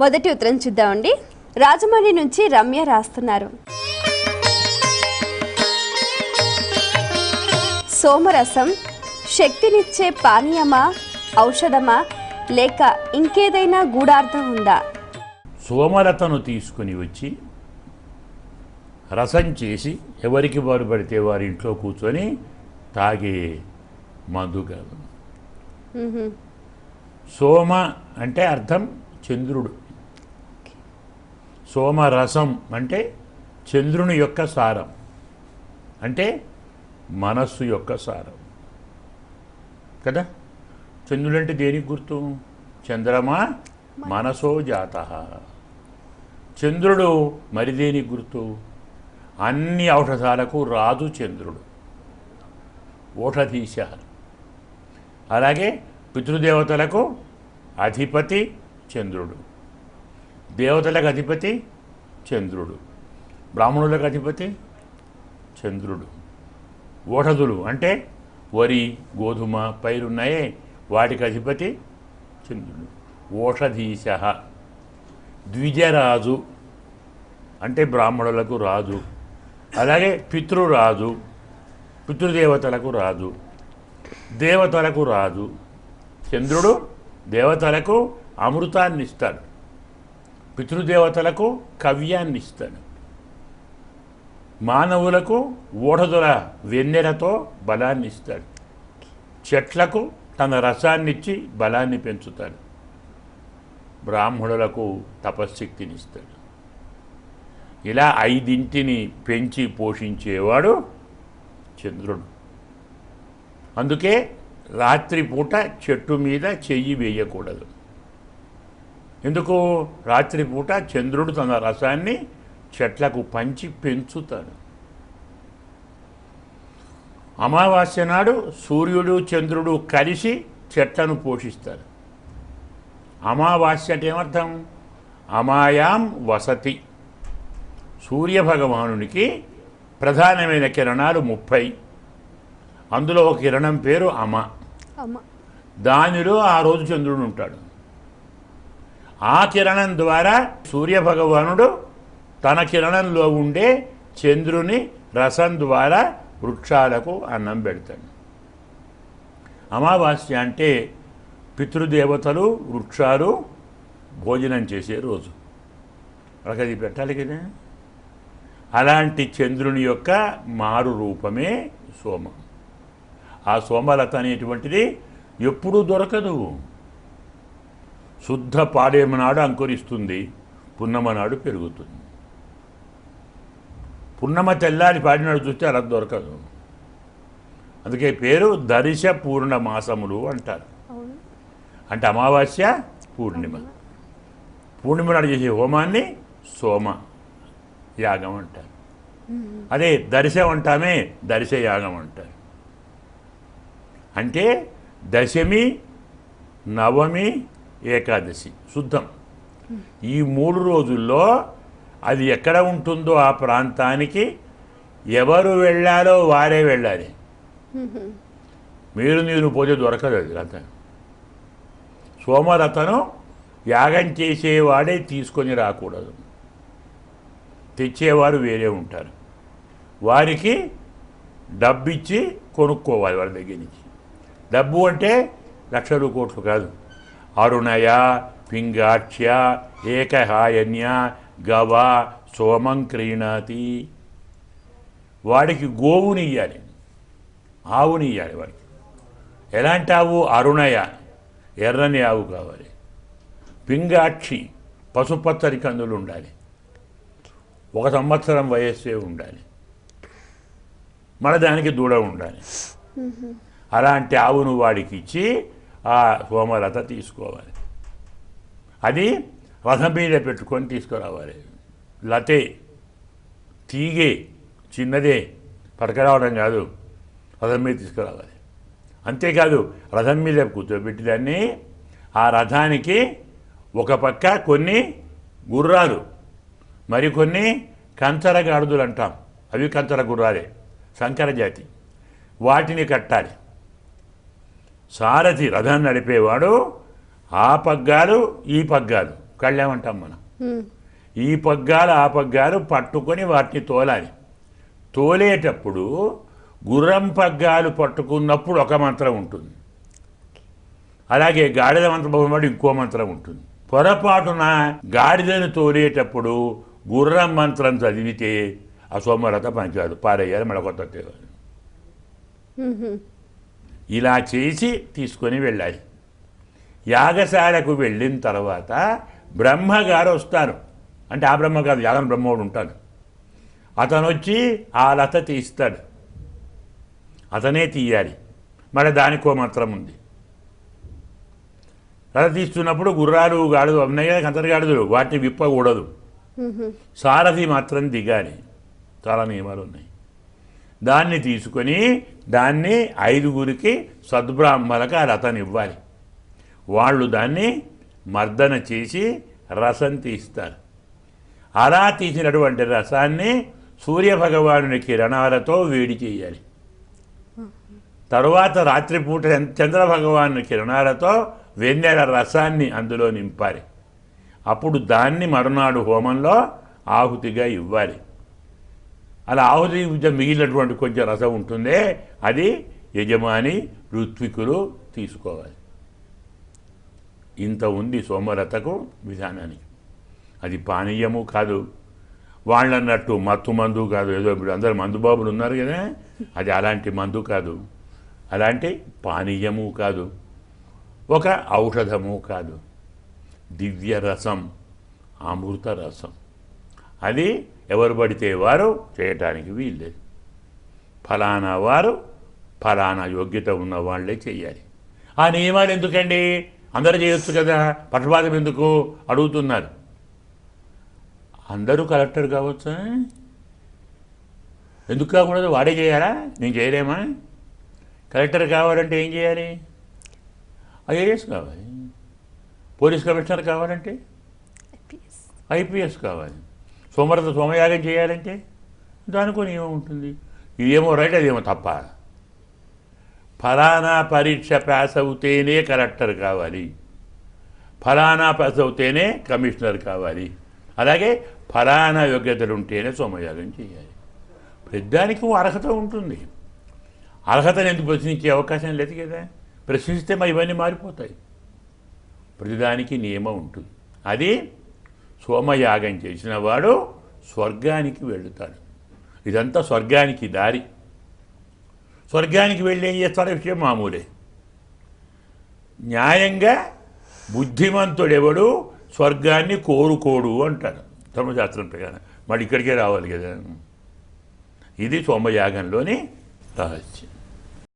మొదటి ఉత్తరం చూద్దామండి. రాజమండ్రి నుంచి రమ్య రాస్తున్నారు. సోమరసం శక్తినిచ్చే పానీయమా ఔషధమా లేక ఇంకేదైనా గూఢార్థం ఉందా? సోమలతను తీసుకుని వచ్చి రసం చేసి ఎవరికి వారు పడితే వారి ఇంట్లో కూర్చొని తాగే మందు కాదు. సోమ అంటే అర్థం చంద్రుడు. సోమరసం అంటే చంద్రుని యొక్క సారం. అంటే మనస్సు యొక్క సారం. కదా? చంద్రుడు అంటే దేనికి గుర్తు? చంద్రమా? మనసో జాత. చంద్రుడు మరి దేనికి గుర్తు? అన్ని ఔషధాలకు రాజు చంద్రుడు. ఓషధీశారు అలాగే పితృదేవతలకు అధిపతి చంద్రుడు. దేవతలకు అధిపతి చంద్రుడు. బ్రాహ్మణులకు అధిపతి చంద్రుడు. ఓషధులు అంటే వరి గోధుమ పైరున్నాయే వాటికి అధిపతి చంద్రుడు. ఓషధీశ. ద్విజరాజు అంటే బ్రాహ్మణులకు రాజు. అలాగే పితృరాజు పితృదేవతలకు రాజు. దేవతలకు రాజు. చంద్రుడు దేవతలకు అమృతాన్ని ఇస్తాడు పితృదేవతలకు కవ్యాన్ని ఇస్తాడు మానవులకు ఓడదుల వెన్నెలతో బలాన్ని ఇస్తాడు. చెట్లకు తన రసాన్నిచ్చి బలాన్ని పెంచుతాడు. బ్రాహ్మణులకు తపశ్శక్తినిస్తాడు ఇలా ఐదింటిని పెంచి పోషించేవాడు చంద్రుడు. అందుకే రాత్రిపూట చెట్టు మీద చెయ్యి వేయకూడదు. ఎందుకు? రాత్రిపూట చంద్రుడు తన రసాన్ని చెట్లకు పంచి పెంచుతాడు. అమావాస్య నాడు సూర్యుడు చంద్రుడు కలిసి చెట్లను పోషిస్తారు. అమావాస్య అంటే ఏమర్థం? అమాయాం వసతి. సూర్యభగవానునికి ప్రధానమైన కిరణాలు ముప్పై. అందులో ఒక కిరణం పేరు అమ. దానిలో ఆ రోజు చంద్రుడు ఉంటాడు. ఆ కిరణం ద్వారా సూర్యభగవానుడు తన కిరణంలో ఉండే చంద్రుని రసం ద్వారా వృక్షాలకు అన్నం పెడతాడు. అమావాస్య అంటే పితృదేవతలు వృక్షాలు భోజనం చేసే రోజు. వాళ్ళకి పెట్టాలి కదా? అలాంటి చంద్రుని యొక్క మారు రూపమే సోమ. ఆ సోమలత అనేటువంటిది ఎప్పుడూ దొరకదు. శుద్ధ పాడేమ నాడు అంకురిస్తుంది పున్నమ నాడు పెరుగుతుంది. పున్నమ తెల్లారి పాడినాడు చూస్తే అలా దొరకదు. అందుకే పేరు దర్శ పూర్ణ మాసములు అంటారు అంటే అమావాస్య పూర్ణిమ. పూర్ణిమ నాడు చేసే హోమాన్ని సోమ యాగం అంటారు. అదే దర్శం అంటామే దర్శ యాగం అంటారు. అంటే దశమి నవమి ఏకాదశి శుద్ధం. ఈ మూడు రోజుల్లో అది ఎక్కడ ఉంటుందో ఆ ప్రాంతానికి ఎవరు వెళ్ళాలో వారే వెళ్ళాలి. మీరు నేను పోతే దొరకదు అది రథం. సోమరథను యాగం చేసేవాడే తీసుకొని రాకూడదు. తెచ్చేవారు వేరే ఉంటారు. వారికి డబ్బు ఇచ్చి కొనుక్కోవాలి వాళ్ళ దగ్గర నుంచి. డబ్బు అంటే లక్షలు కోట్లు కాదు. అరుణయ పింగాక్ష్య ఏకహాయన్య గవ సోమం క్రీణాతి వాడికి గోవుని ఇయ్యాలి. ఆవుని ఇయ్యాలి వాడికి. ఎలాంటి ఆవు? అరుణయ. ఎర్రని ఆవు కావాలి. పింగాక్షి పసుపచ్చని కందులు ఉండాలి. ఒక సంవత్సరం వయస్సే ఉండాలి. మన దానికి దూడ ఉండాలి. అలాంటి ఆవును వాడికి ఇచ్చి ఆ హోమలత తీసుకోవాలి. అది రథం మీద పెట్టుకొని తీసుకురావాలి. లతే తీగే చిన్నదే పడకరావడం కాదు రథం మీద తీసుకురావాలి. అంతేకాదు రథం మీద కూర్చోబెట్టి దాన్ని ఆ రథానికి ఒక పక్క కొన్ని గుర్రాలు మరికొన్ని కంచర గాడుదులు అంటాం. అవి కంచర గుర్రాలే సంకర జాతి. వాటిని కట్టాలి. సారథి రథం నడిపేవాడు ఆ పగ్గాలు ఈ పగ్గాలు. కళ్ళేమంటాం మనం? ఈ పగ్గాలు ఆ పగ్గాలు పట్టుకొని వాటిని తోలాలి. తోలేటప్పుడు గుర్రం పగ్గాలు పట్టుకున్నప్పుడు ఒక మంత్రం ఉంటుంది. అలాగే గాడిద మంత్రం ఇంకో మంత్రం ఉంటుంది. పొరపాటున గాడిదను తోలేటప్పుడు గుర్రం మంత్రం చదివితే ఆ సోమరత పనికాదు పారేయాలి మళ్ళీ కొత్త ఇలా చేసి తీసుకొని వెళ్ళాలి. యాగశాలకు వెళ్ళిన తర్వాత బ్రహ్మగారు వస్తారు. అంటే ఆ బ్రహ్మ కాదు యాగం బ్రహ్మోడు ఉంటాడు. అతను వచ్చి ఆ లత తీస్తాడు. అతనే తీయాలి. మరి దానికో మంత్రం ఉంది. లత తీస్తున్నప్పుడు గుర్రాలు గాడులు ఉన్నాయి కదా కంతరగాడులు వాటిని విప్పకూడదు. సారథి మాత్రం దిగాలి. చాలా నియమాలు ఉన్నాయి. దాన్ని తీసుకొని దాన్ని ఐదుగురికి సద్బ్రాహ్మణులకు ఆ రథం ఇవ్వాలి. వాళ్ళు దాన్ని మర్దన చేసి రసం తీస్తారు. అలా తీసినటువంటి రసాన్ని సూర్యభగవానుని కిరణాలతో వేడి చేయాలి. తరువాత రాత్రిపూట చంద్రభగవాను కిరణాలతో వెన్నెల రసాన్ని అందులో నింపాలి. అప్పుడు దాన్ని మరునాడు హోమంలో ఆహుతిగా ఇవ్వాలి. అలా ఆహుతి ఇచ్చే మిగిలినటువంటి కొంచెం రసం ఉంటుందే అది యజమాని ఋత్వికులు తీసుకోవాలి. ఇంత ఉంది సోమరతకు విధానానికి. అది పానీయము కాదు. వాళ్ళన్నట్టు మత్తు మందు కాదు. ఏదో ఇప్పుడు అందరు మందు బాబులు ఉన్నారు కదా అది అలాంటి మందు కాదు. అలాంటి పానీయము కాదు. ఒక ఔషధము కాదు. దివ్య రసం అమృత రసం. అది ఎవరు పడితే వారు చేయటానికి వీల్లేదు. ఫలానా వారు ఫలానా యోగ్యత ఉన్న వాళ్ళే చేయాలి. ఆ నియమాలు ఎందుకండి? అందరూ చేయొచ్చు కదా. పక్షపాతం ఎందుకు? అడుగుతున్నారు. అందరూ కలెక్టర్ కావచ్చా? ఎందుకు కాకూడదు? వాడే చేయాలా? నేను చేయలేమా? కలెక్టర్ కావాలంటే ఏం చేయాలి? ఐఏఎస్ కావాలి. పోలీస్ కమిషనర్ కావాలంటే? ఐపీఎస్. ఐపీఎస్ కావాలి. సోమరత సోమయాగం చేయాలంటే దానికో నియమం ఉంటుంది. ఇదేమో రైట్ అదేమో తప్ప. ఫలానా పరీక్ష పాస్ అవుతేనే కలెక్టర్ కావాలి. ఫలానా పాస్ అవుతేనే కమిషనర్ కావాలి. అలాగే ఫలానా యోగ్యతలు ఉంటేనే సోమయాగం చేయాలి. ప్రతిదానికి ఓ అర్హత ఉంటుంది. అర్హతను ఎందుకు ప్రశ్నించే అవకాశం లేదు కదా. ప్రశ్నిస్తే మరి ఇవన్నీ మారిపోతాయి. ప్రతిదానికి నియమం ఉంటుంది. అది సోమయాగం చేసిన వాడు స్వర్గానికి వెళుతాడు. ఇదంతా స్వర్గానికి దారి. స్వర్గానికి వెళ్ళి ఏం చేస్తాడో విషయం మామూలే. న్యాయంగా బుద్ధిమంతుడెవడు స్వర్గాన్ని కోరుకోడు అంటాడు. ధర్మశాస్త్రం ప్రకారం. మళ్ళీ ఇక్కడికే రావాలి కదా. ఇది సోమయాగంలోని రహస్యం.